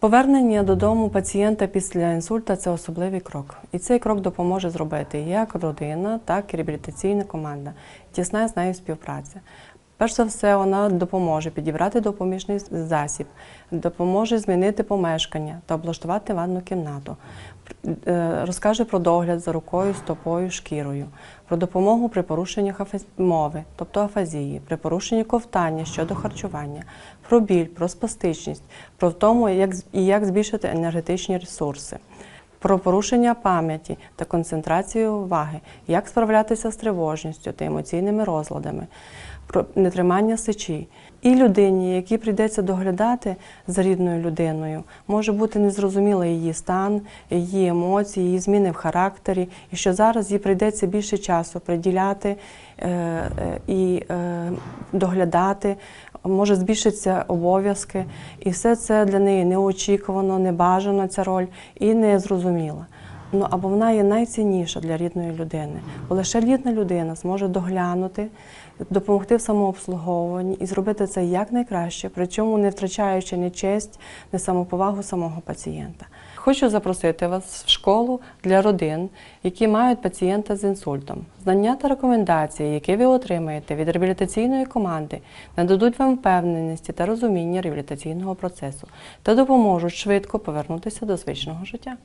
Повернення додому пацієнта після інсульта це особливий крок. І цей крок допоможе зробити як родина, так і реабілітаційна команда. Тісна з нею співпраця. Перш за все, вона допоможе підібрати допоміжний засіб, допоможе змінити помешкання та облаштувати ванну кімнату, Е, розкаже про догляд за рукою, стопою, шкірою, про допомогу при порушеннях афаз- мови, тобто афазії, при порушенні ковтання щодо харчування, про біль, про спастичність, про тому, як і як збільшити енергетичні ресурси. Про порушення пам'яті та концентрацію уваги, як справлятися з тривожністю та емоційними розладами, про нетримання сечі. І людині, якій прийдеться доглядати за рідною людиною, може бути незрозуміло її стан, її емоції, її зміни в характері, і що зараз їй прийдеться більше часу приділяти е, е, і е, доглядати, може збільшитися обов'язки, і все це для неї неочікувано, небажано ця роль і незрозуміла. Ну або вона є найцінніша для рідної людини, бо лише рідна людина зможе доглянути, допомогти в самообслуговуванні і зробити це якнайкраще, причому не втрачаючи ні честь, ні самоповагу самого пацієнта. Хочу запросити вас в школу для родин, які мають пацієнта з інсультом. Знання та рекомендації, які ви отримаєте від реабілітаційної команди, нададуть вам впевненості та розуміння реабілітаційного процесу та допоможуть швидко повернутися до звичного життя.